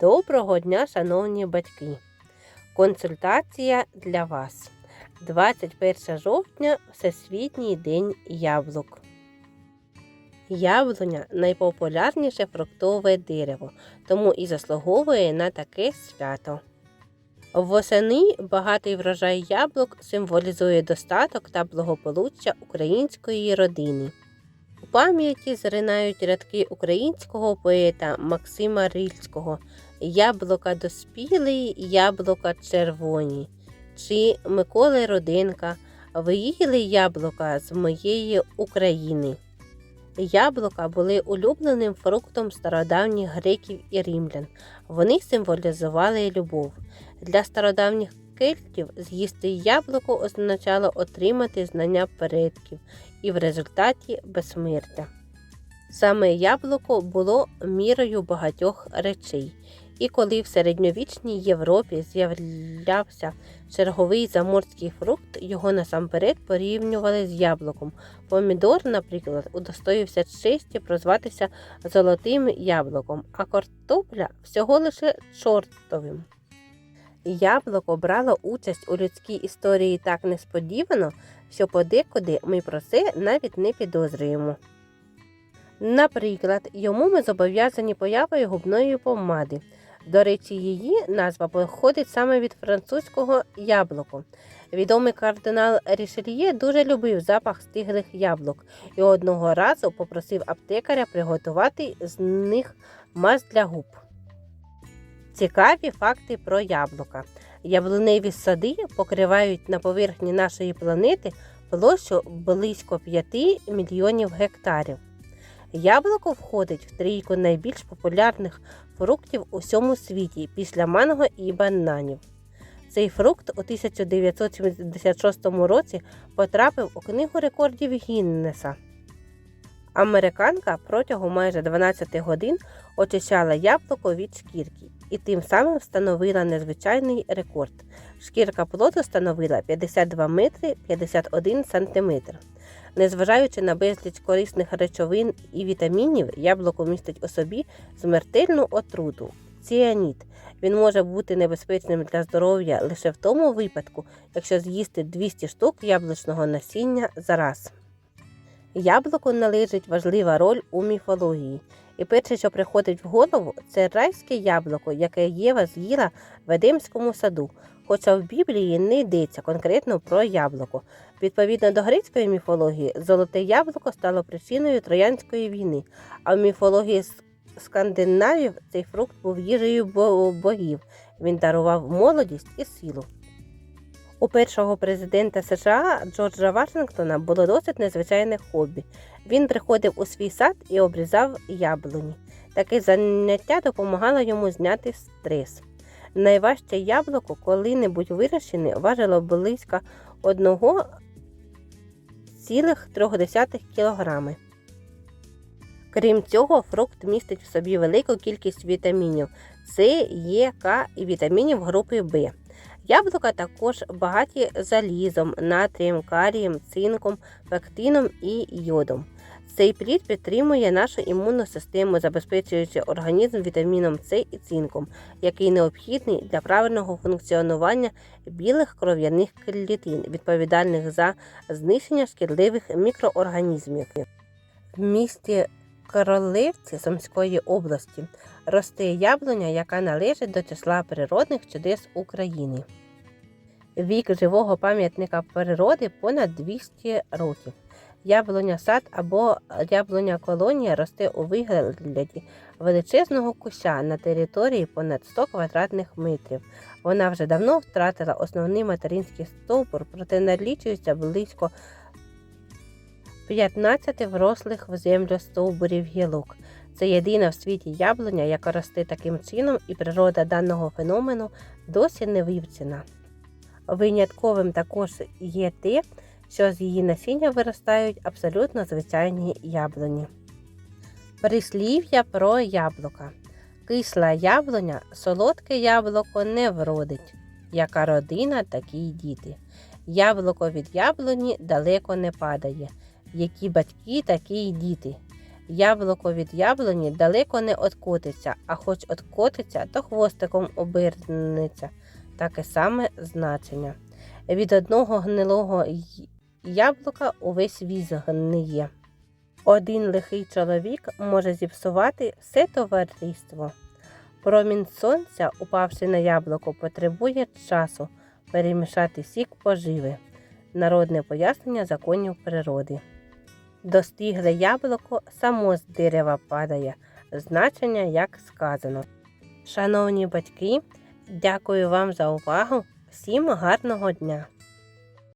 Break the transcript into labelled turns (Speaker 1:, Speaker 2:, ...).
Speaker 1: Доброго дня, шановні батьки! Консультація для вас. 21 жовтня Всесвітній день яблук. Яблуня найпопулярніше фруктове дерево, тому і заслуговує на таке свято. Восени багатий врожай яблук символізує достаток та благополуччя української родини. У пам'яті зринають рядки українського поета Максима Рильського Яблука доспілий, яблука червоні, чи Миколи Роденка Виїли яблука з моєї України. Яблука були улюбленим фруктом стародавніх греків і римлян. Вони символізували любов. Для стародавніх кельтів з'їсти яблуко означало отримати знання предків і в результаті безсмертя. Саме яблуко було мірою багатьох речей, і коли в середньовічній Європі з'являвся черговий заморський фрукт, його насамперед порівнювали з яблуком. Помідор, наприклад, удостоївся честі прозватися золотим яблуком, а картопля всього лише чортовим. Яблуко брало участь у людській історії так несподівано, що подекуди ми про це навіть не підозрюємо. Наприклад, йому ми зобов'язані появою губної помади. До речі, її назва походить саме від французького яблуко. Відомий кардинал Рішельє дуже любив запах стиглих яблук і одного разу попросив аптекаря приготувати з них мазь для губ. Цікаві факти про яблука. Яблуневі сади покривають на поверхні нашої планети площу близько 5 мільйонів гектарів. Яблуко входить в трійку найбільш популярних фруктів у всьому світі після манго і бананів. Цей фрукт у 1976 році потрапив у книгу рекордів Гіннеса. Американка протягом майже 12 годин очищала яблуко від шкірки і тим самим встановила незвичайний рекорд. Шкірка плоду становила 52 метри 51 сантиметр. Незважаючи на безліч корисних речовин і вітамінів, яблуко містить у собі смертельну отруту ціаніт. Він може бути небезпечним для здоров'я лише в тому випадку, якщо з'їсти 200 штук яблучного насіння за раз. Яблуку належить важлива роль у міфології. І перше, що приходить в голову, це райське яблуко, яке Єва з'їла в Едемському саду, хоча в Біблії не йдеться конкретно про яблуко. Відповідно до грецької міфології, золоте яблуко стало причиною Троянської війни, а в міфології скандинавів цей фрукт був їжею богів. Він дарував молодість і силу. У першого президента США Джорджа Вашингтона було досить незвичайне хобі. Він приходив у свій сад і обрізав яблуні. Таке заняття допомагало йому зняти стрес. Найважче яблуко коли-небудь вирощене важило близько 1,3 кг. Крім цього, фрукт містить в собі велику кількість вітамінів С, Е, К і вітамінів групи В. Яблука також багаті залізом, натрієм, карієм, цинком, пектином і йодом. Цей плід підтримує нашу імунну систему, забезпечуючи організм вітаміном С і цинком, який необхідний для правильного функціонування білих кров'яних клітин, відповідальних за знищення шкідливих мікроорганізмів. В місті Королевці Сумської області росте яблуня, яка належить до числа природних чудес України. Вік живого пам'ятника природи понад 200 років. Яблуня сад або яблуня колонія росте у вигляді величезного куща на території понад 100 квадратних метрів. Вона вже давно втратила основний материнський стовбур, проте налічується близько 15 врослих в землю стовбурів гілок. Це єдина в світі яблуня, яка росте таким чином, і природа даного феномену досі не вивчена. Винятковим також є те, що з її насіння виростають абсолютно звичайні яблуні. Прислів'я про яблука. Кисла яблуня, солодке яблуко не вродить. Яка родина, такі й діти. Яблуко від яблуні далеко не падає. Які батьки, такі й діти. Яблуко від яблуні далеко не откотиться, а хоч откотиться, то хвостиком обернеться. Таке саме значення. Від одного гнилого яблука увесь віз гниє. Один лихий чоловік може зіпсувати все товариство. Промінь сонця, упавши на яблуко, потребує часу перемішати сік поживи. Народне пояснення законів природи. Достигле яблуко само з дерева падає. Значення як сказано. Шановні батьки, дякую вам за увагу. Всім гарного дня!